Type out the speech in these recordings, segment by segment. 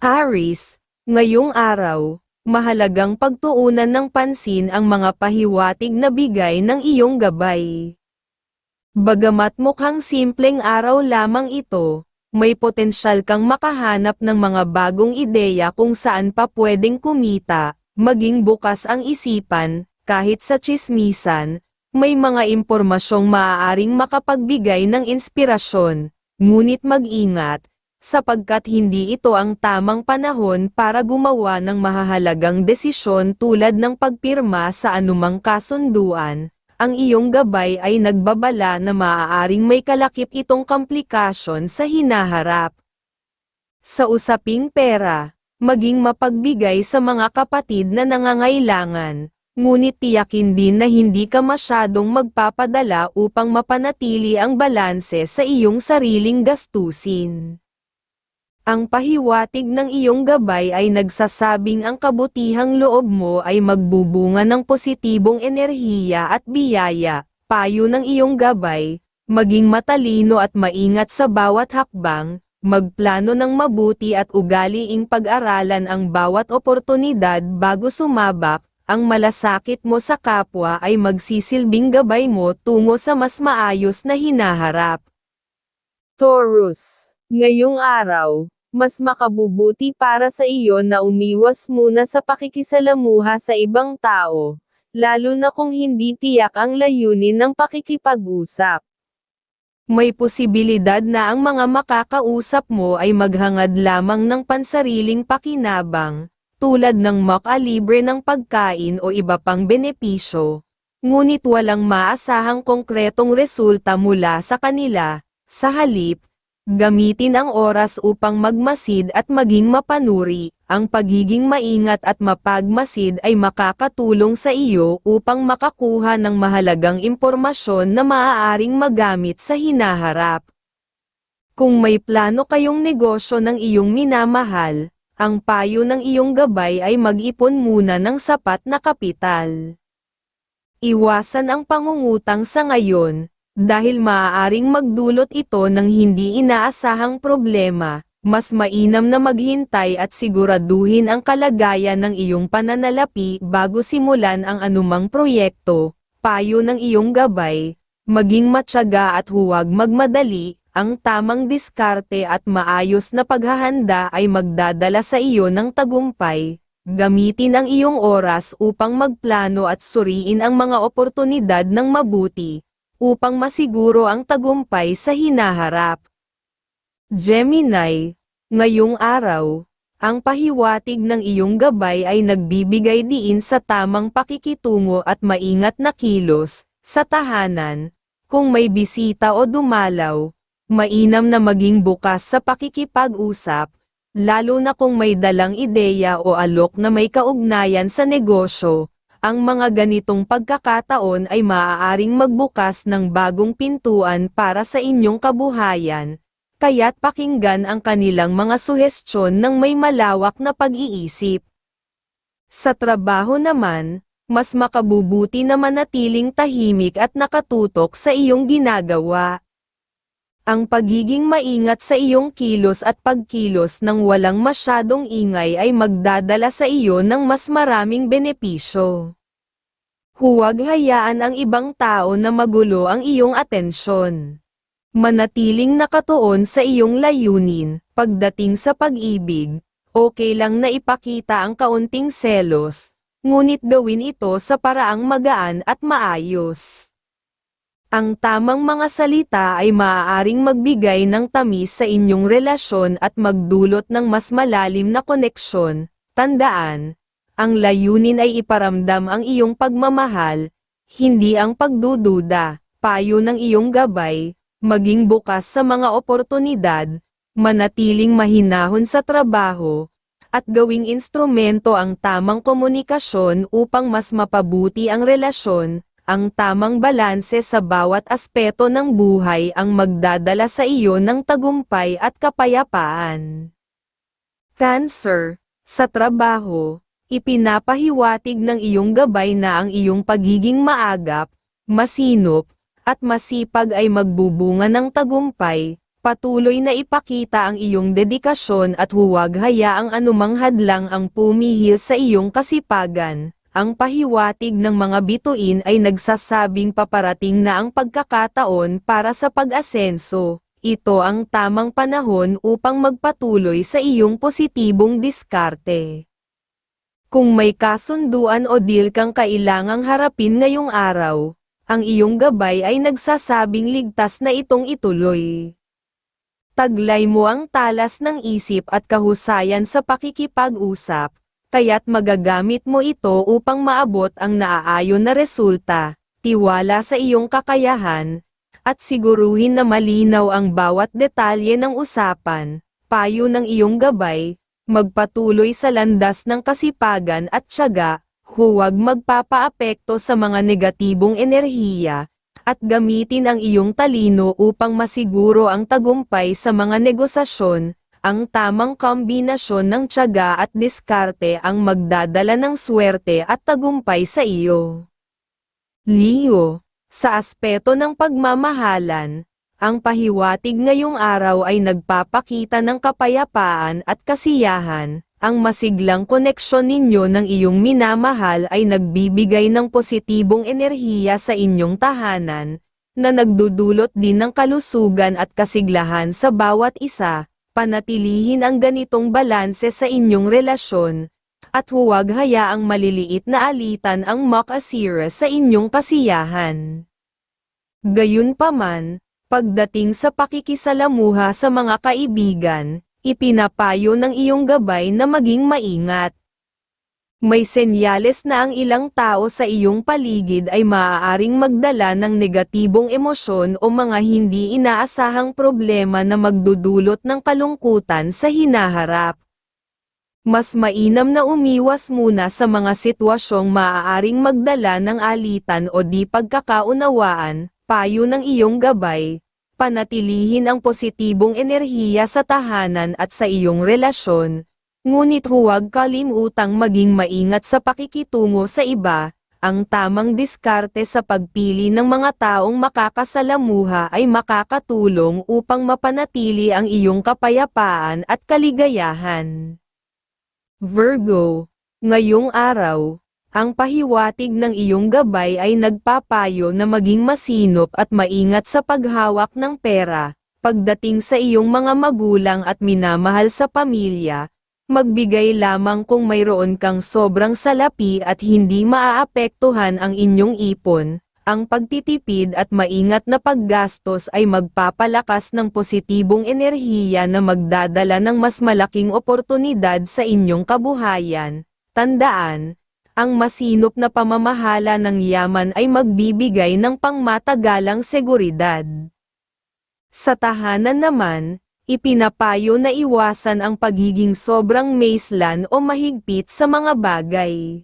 Aris, ngayong araw, mahalagang pagtuunan ng pansin ang mga pahiwatig na bigay ng iyong gabay. Bagamat mukhang simpleng araw lamang ito, may potensyal kang makahanap ng mga bagong ideya kung saan pa pwedeng kumita, maging bukas ang isipan, kahit sa chismisan, may mga impormasyong maaaring makapagbigay ng inspirasyon, ngunit mag-ingat, sapagkat hindi ito ang tamang panahon para gumawa ng mahahalagang desisyon tulad ng pagpirma sa anumang kasunduan, ang iyong gabay ay nagbabala na maaaring may kalakip itong komplikasyon sa hinaharap. Sa usaping pera, maging mapagbigay sa mga kapatid na nangangailangan, ngunit tiyakin din na hindi ka masyadong magpapadala upang mapanatili ang balanse sa iyong sariling gastusin. Ang pahiwatig ng iyong gabay ay nagsasabing ang kabutihang loob mo ay magbubunga ng positibong enerhiya at biyaya, payo ng iyong gabay, maging matalino at maingat sa bawat hakbang, magplano ng mabuti at ugaliing pag-aralan ang bawat oportunidad bago sumabak, ang malasakit mo sa kapwa ay magsisilbing gabay mo tungo sa mas maayos na hinaharap. Taurus Ngayong araw, mas makabubuti para sa iyo na umiwas muna sa pakikisalamuha sa ibang tao, lalo na kung hindi tiyak ang layunin ng pakikipag-usap. May posibilidad na ang mga makakausap mo ay maghangad lamang ng pansariling pakinabang, tulad ng makalibre ng pagkain o iba pang benepisyo, ngunit walang maasahang konkretong resulta mula sa kanila, sa halip, Gamitin ang oras upang magmasid at maging mapanuri. Ang pagiging maingat at mapagmasid ay makakatulong sa iyo upang makakuha ng mahalagang impormasyon na maaaring magamit sa hinaharap. Kung may plano kayong negosyo ng iyong minamahal, ang payo ng iyong gabay ay mag-ipon muna ng sapat na kapital. Iwasan ang pangungutang sa ngayon, dahil maaaring magdulot ito ng hindi inaasahang problema, mas mainam na maghintay at siguraduhin ang kalagayan ng iyong pananalapi bago simulan ang anumang proyekto, payo ng iyong gabay, maging matyaga at huwag magmadali, ang tamang diskarte at maayos na paghahanda ay magdadala sa iyo ng tagumpay. Gamitin ang iyong oras upang magplano at suriin ang mga oportunidad ng mabuti, upang masiguro ang tagumpay sa hinaharap. Gemini, ngayong araw, ang pahiwatig ng iyong gabay ay nagbibigay diin sa tamang pakikitungo at maingat na kilos, sa tahanan, kung may bisita o dumalaw, mainam na maging bukas sa pakikipag-usap, lalo na kung may dalang ideya o alok na may kaugnayan sa negosyo, ang mga ganitong pagkakataon ay maaaring magbukas ng bagong pintuan para sa inyong kabuhayan, kaya't pakinggan ang kanilang mga suhestyon ng may malawak na pag-iisip. Sa trabaho naman, mas makabubuti na manatiling tahimik at nakatutok sa iyong ginagawa. Ang pagiging maingat sa iyong kilos at pagkilos ng walang masyadong ingay ay magdadala sa iyo ng mas maraming benepisyo. Huwag hayaan ang ibang tao na magulo ang iyong atensyon. Manatiling nakatuon sa iyong layunin, pagdating sa pag-ibig, okay lang na ipakita ang kaunting selos, ngunit gawin ito sa paraang magaan at maayos. Ang tamang mga salita ay maaaring magbigay ng tamis sa inyong relasyon at magdulot ng mas malalim na koneksyon. Tandaan, ang layunin ay iparamdam ang iyong pagmamahal, hindi ang pagdududa, payo ng iyong gabay, maging bukas sa mga oportunidad, manatiling mahinahon sa trabaho, at gawing instrumento ang tamang komunikasyon upang mas mapabuti ang relasyon, ang tamang balanse sa bawat aspeto ng buhay ang magdadala sa iyo ng tagumpay at kapayapaan. Cancer, sa trabaho, ipinapahiwatig ng iyong gabay na ang iyong pagiging maagap, masinop, at masipag ay magbubunga ng tagumpay, Patuloy na ipakita ang iyong dedikasyon at huwag hayaang anumang hadlang ang pumihil sa iyong kasipagan. Ang pahiwatig ng mga bituin ay nagsasabing paparating na ang pagkakataon para sa pag-asenso. Ito ang tamang panahon upang magpatuloy sa iyong positibong diskarte. Kung may kasunduan o deal kang kailangang harapin ngayong araw, ang iyong gabay ay nagsasabing ligtas na itong ituloy. Taglay mo ang talas ng isip at kahusayan sa pakikipag-usap, kaya't magagamit mo ito upang maabot ang naaayon na resulta, tiwala sa iyong kakayahan, at siguruhin na malinaw ang bawat detalye ng usapan, payo ng iyong gabay, magpatuloy sa landas ng kasipagan at tiyaga, huwag magpapaapekto sa mga negatibong enerhiya, at gamitin ang iyong talino upang masiguro ang tagumpay sa mga negosasyon, ang tamang kombinasyon ng tiyaga at diskarte ang magdadala ng swerte at tagumpay sa iyo. Leo, sa aspeto ng pagmamahalan, ang pahiwatig ngayong araw ay nagpapakita ng kapayapaan at kasiyahan, ang masiglang koneksyon ninyo ng iyong minamahal ay nagbibigay ng positibong enerhiya sa inyong tahanan, na nagdudulot din ng kalusugan at kasiglahan sa bawat isa, panatilihin ang ganitong balanse sa inyong relasyon, at huwag hayaang maliliit na alitan ang makasira sa inyong kasiyahan. Gayunpaman, pagdating sa pakikisalamuha sa mga kaibigan, ipinapayo ng iyong gabay na maging maingat. May senyales na ang ilang tao sa iyong paligid ay maaaring magdala ng negatibong emosyon o mga hindi inaasahang problema na magdudulot ng kalungkutan sa hinaharap. Mas mainam na umiwas muna sa mga sitwasyong maaaring magdala ng alitan o di pagkakaunawaan, payo ng iyong gabay, panatilihin ang positibong enerhiya sa tahanan at sa iyong relasyon, ngunit huwag kalimutang maging maingat sa pakikitungo sa iba, ang tamang diskarte sa pagpili ng mga taong makakasalamuha ay makakatulong upang mapanatili ang iyong kapayapaan at kaligayahan. Virgo, ngayong araw, ang pahiwatig ng iyong gabay ay nagpapayo na maging masinop at maingat sa paghawak ng pera, pagdating sa iyong mga magulang at minamahal sa pamilya, magbigay lamang kung mayroon kang sobrang salapi at hindi maaapektuhan ang inyong ipon, ang pagtitipid at maingat na paggastos ay magpapalakas ng positibong enerhiya na magdadala ng mas malaking oportunidad sa inyong kabuhayan. Tandaan, ang masinop na pamamahala ng yaman ay magbibigay ng pangmatagalang seguridad. Sa tahanan naman, ipinapayo na iwasan ang pagiging sobrang maislan o mahigpit sa mga bagay.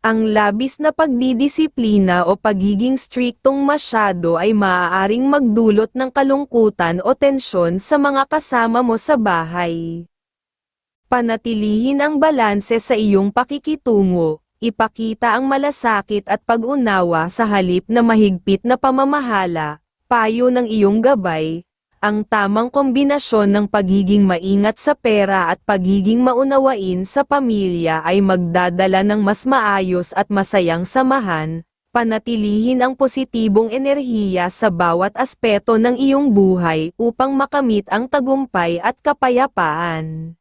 Ang labis na pagdidisiplina o pagiging striktong masyado ay maaaring magdulot ng kalungkutan o tensyon sa mga kasama mo sa bahay. Panatilihin ang balanse sa iyong pakikitungo, ipakita ang malasakit at pag-unawa sa halip na mahigpit na pamamahala, payo ng iyong gabay, ang tamang kombinasyon ng pagiging maingat sa pera at pagiging maunawain sa pamilya ay magdadala ng mas maayos at masayang samahan, panatilihin ang positibong enerhiya sa bawat aspeto ng iyong buhay upang makamit ang tagumpay at kapayapaan.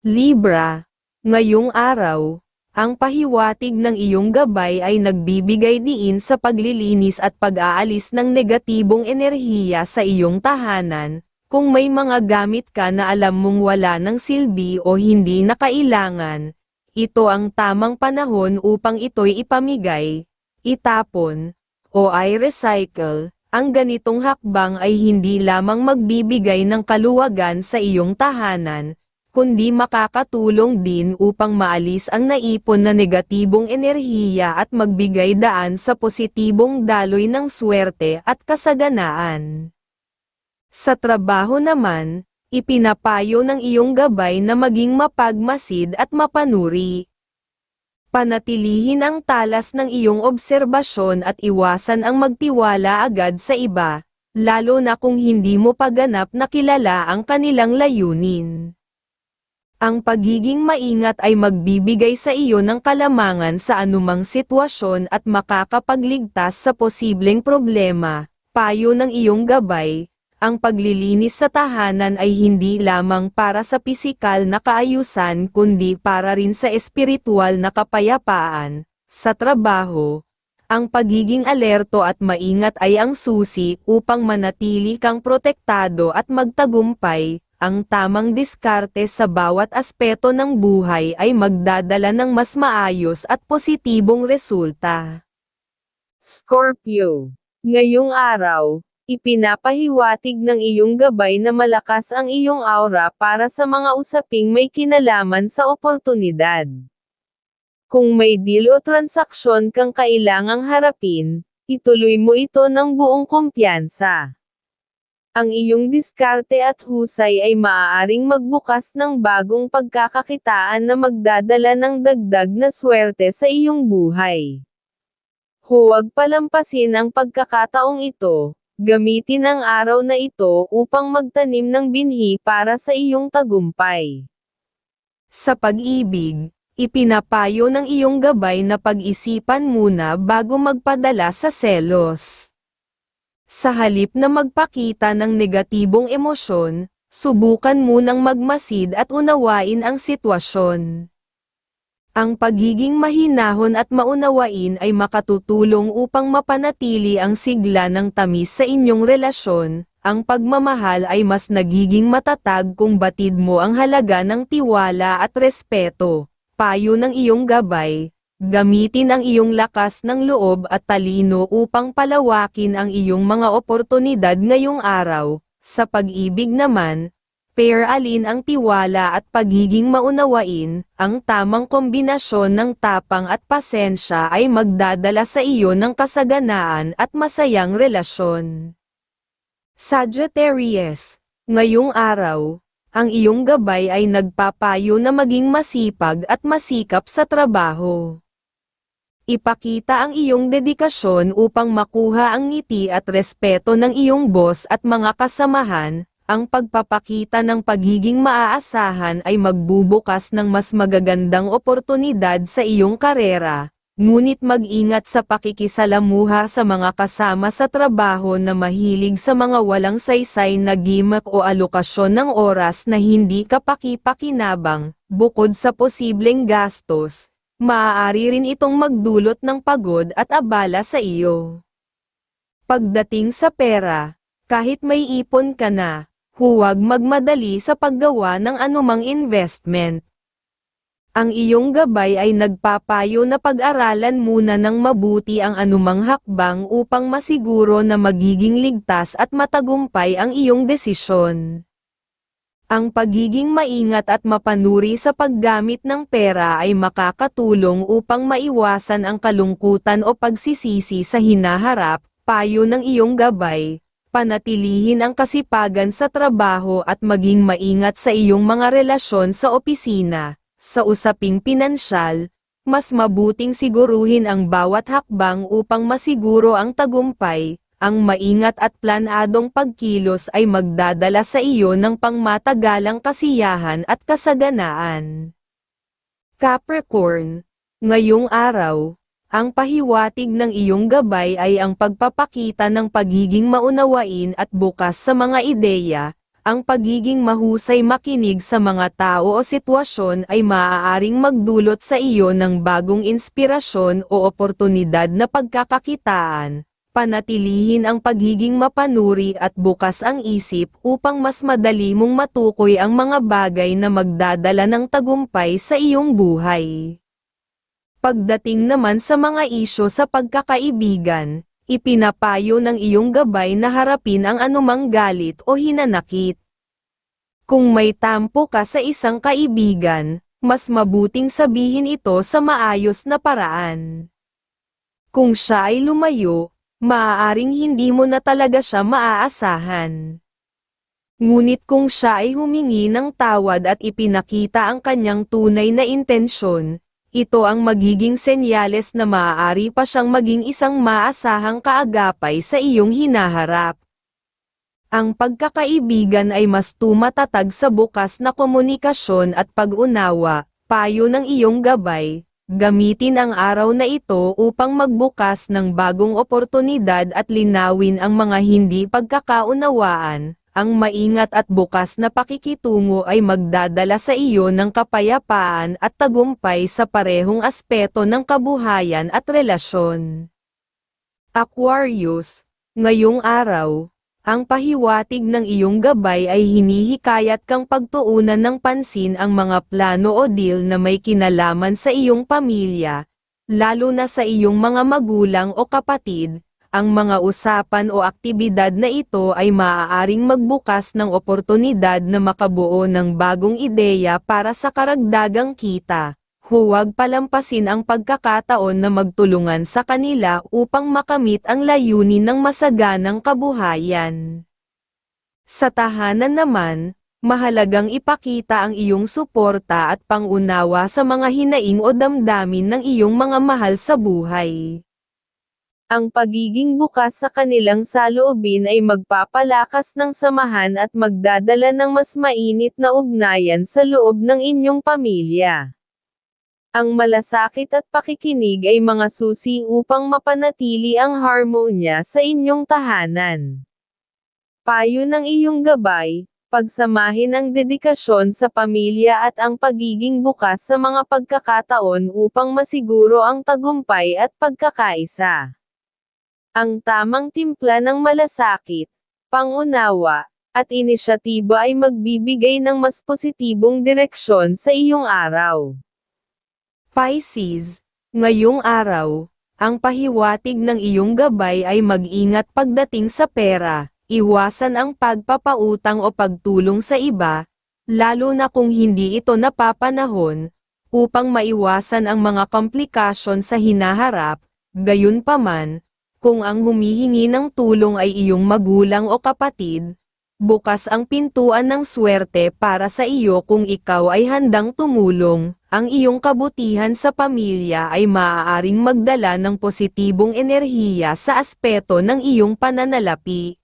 Libra, ngayong araw, ang pahiwatig ng iyong gabay ay nagbibigay diin sa paglilinis at pag-aalis ng negatibong enerhiya sa iyong tahanan, kung may mga gamit ka na alam mong wala ng silbi o hindi na kailangan, ito ang tamang panahon upang ito'y ipamigay, itapon, o ay recycle. Ang ganitong hakbang ay hindi lamang magbibigay ng kaluwagan sa iyong tahanan, kundi makakatulong din upang maalis ang naipon na negatibong enerhiya at magbigay daan sa positibong daloy ng swerte at kasaganaan. Sa trabaho naman, ipinapayo ng iyong gabay na maging mapagmasid at mapanuri. Panatilihin ang talas ng iyong obserbasyon at iwasan ang magtiwala agad sa iba, lalo na kung hindi mo paganap na kilala ang kanilang layunin. Ang pagiging maingat ay magbibigay sa iyo ng kalamangan sa anumang sitwasyon at makakapagligtas sa posibleng problema, payo ng iyong gabay, ang paglilinis sa tahanan ay hindi lamang para sa pisikal na kaayusan kundi para rin sa espiritual na kapayapaan. Sa trabaho, ang pagiging alerto at maingat ay ang susi upang manatili kang protektado at magtagumpay. Ang tamang diskarte sa bawat aspeto ng buhay ay magdadala ng mas maayos at positibong resulta. Scorpio, ngayong araw, ipinapahiwatig ng iyong gabay na malakas ang iyong aura para sa mga usaping may kinalaman sa oportunidad. Kung may deal o transaksyon kang kailangang harapin, ituloy mo ito ng buong kumpiyansa. Ang iyong diskarte at husay ay maaaring magbukas ng bagong pagkakakitaan na magdadala ng dagdag na swerte sa iyong buhay. Huwag palampasin ang pagkakataong ito, gamitin ang araw na ito upang magtanim ng binhi para sa iyong tagumpay. Sa pag-ibig, ipinapayo ng iyong gabay na pag-isipan muna bago magpadala sa selos. Sa halip na magpakita ng negatibong emosyon, subukan munang magmasid at unawain ang sitwasyon. Ang pagiging mahinahon at maunawain ay makatutulong upang mapanatili ang sigla ng tamis sa inyong relasyon. Ang pagmamahal ay mas nagiging matatag kung batid mo ang halaga ng tiwala at respeto. Payo ng iyong gabay, Gamitin ang iyong lakas ng loob at talino upang palawakin ang iyong mga oportunidad ngayong araw. Sa pag-ibig naman, pair alin ang tiwala at pagiging maunawain, ang tamang kombinasyon ng tapang at pasensya ay magdadala sa iyo ng kasaganaan at masayang relasyon. Sagittarius, ngayong araw, ang iyong gabay ay nagpapayo na maging masipag at masikap sa trabaho. Ipakita ang iyong dedikasyon upang makuha ang ngiti at respeto ng iyong boss at mga kasamahan, ang pagpapakita ng pagiging maaasahan ay magbubukas ng mas magagandang oportunidad sa iyong karera, ngunit mag-ingat sa pakikisalamuha sa mga kasama sa trabaho na mahilig sa mga walang saysay na gimak o alokasyon ng oras na hindi kapaki-pakinabang, bukod sa posibleng gastos, maaari rin itong magdulot ng pagod at abala sa iyo. Pagdating sa pera, kahit may ipon ka na, huwag magmadali sa paggawa ng anumang investment. Ang iyong gabay ay nagpapayo na pag-aralan muna ng mabuti ang anumang hakbang upang masiguro na magiging ligtas at matagumpay ang iyong desisyon. Ang pagiging maingat at mapanuri sa paggamit ng pera ay makakatulong upang maiwasan ang kalungkutan o pagsisisi sa hinaharap, payo ng iyong gabay, panatilihin ang kasipagan sa trabaho at maging maingat sa iyong mga relasyon sa opisina, sa usaping pinansyal, mas mabuting siguruhin ang bawat hakbang upang masiguro ang tagumpay, ang maingat at planadong pagkilos ay magdadala sa iyo ng pangmatagalang kasiyahan at kasaganaan. Capricorn, ngayong araw, ang pahiwatig ng iyong gabay ay ang pagpapakita ng pagiging maunawain at bukas sa mga ideya, ang pagiging mahusay makinig sa mga tao o sitwasyon ay maaaring magdulot sa iyo ng bagong inspirasyon o oportunidad na pagkakakitaan, panatilihin ang pagiging mapanuri at bukas ang isip upang mas madali mong matukoy ang mga bagay na magdadala ng tagumpay sa iyong buhay. Pagdating naman sa mga isyo sa pagkakaibigan, ipinapayo ng iyong gabay na harapin ang anumang galit o hinanakit. Kung may tampo ka sa isang kaibigan, mas mabuting sabihin ito sa maayos na paraan. Kung siya ay lumayo, maaaring hindi mo na talaga siya maaasahan. Ngunit kung siya ay humingi ng tawad at ipinakita ang kanyang tunay na intensyon, ito ang magiging senyales na maaari pa siyang maging isang maasahang kaagapay sa iyong hinaharap. Ang pagkakaibigan ay mas tumatatag sa bukas na komunikasyon at pag-unawa, payo ng iyong gabay. Gamitin ang araw na ito upang magbukas ng bagong oportunidad at linawin ang mga hindi pagkakaunawaan. Ang maingat at bukas na pakikitungo ay magdadala sa iyo ng kapayapaan at tagumpay sa parehong aspeto ng kabuhayan at relasyon. Aquarius, ngayong araw, ang pahiwatig ng iyong gabay ay hinihikayat kang pagtuunan ng pansin ang mga plano o deal na may kinalaman sa iyong pamilya, lalo na sa iyong mga magulang o kapatid, ang mga usapan o aktibidad na ito ay maaaring magbukas ng oportunidad na makabuo ng bagong ideya para sa karagdagang kita. Huwag palampasin ang pagkakataon na magtulungan sa kanila upang makamit ang layunin ng masaganang kabuhayan. Sa tahanan naman, mahalagang ipakita ang iyong suporta at pangunawa sa mga hinaing o damdamin ng iyong mga mahal sa buhay. Ang pagiging bukas sa kanilang saloobin ay magpapalakas ng samahan at magdadala ng mas mainit na ugnayan sa loob ng inyong pamilya. Ang malasakit at pakikinig ay mga susi upang mapanatili ang harmonya sa inyong tahanan. Payo ng iyong gabay, pagsamahin ang dedikasyon sa pamilya at ang pagiging bukas sa mga pagkakataon upang masiguro ang tagumpay at pagkakaisa. Ang tamang timpla ng malasakit, pangunawa, at inisyatiba ay magbibigay ng mas positibong direksyon sa iyong araw. Pisces, ngayong araw, ang pahiwatig ng iyong gabay ay mag-ingat pagdating sa pera, iwasan ang pagpapautang o pagtulong sa iba, lalo na kung hindi ito napapanahon, upang maiwasan ang mga komplikasyon sa hinaharap, gayunpaman, kung ang humihingi ng tulong ay iyong magulang o kapatid, bukas ang pintuan ng swerte para sa iyo kung ikaw ay handang tumulong, ang iyong kabutihan sa pamilya ay maaaring magdala ng positibong enerhiya sa aspeto ng iyong pananalapi.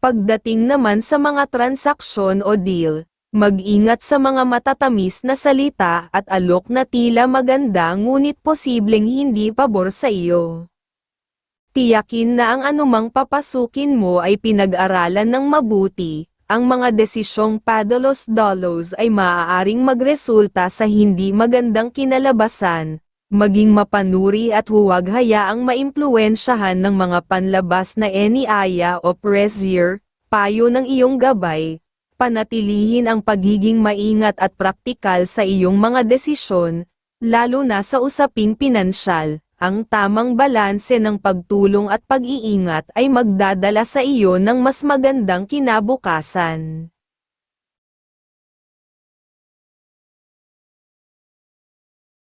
Pagdating naman sa mga transaksyon o deal, mag-ingat sa mga matatamis na salita at alok na tila maganda ngunit posibleng hindi pabor sa iyo. Tiyakin na ang anumang papasukin mo ay pinag-aralan ng mabuti, ang mga desisyong padalos-dalos ay maaaring magresulta sa hindi magandang kinalabasan, maging mapanuri at huwag hayaang maimpluwensyahan ng mga panlabas na eniaya o pressure, payo ng iyong gabay, panatilihin ang pagiging maingat at praktikal sa iyong mga desisyon, lalo na sa usaping pinansyal, ang tamang balanse ng pagtulong at pag-iingat ay magdadala sa iyo ng mas magandang kinabukasan.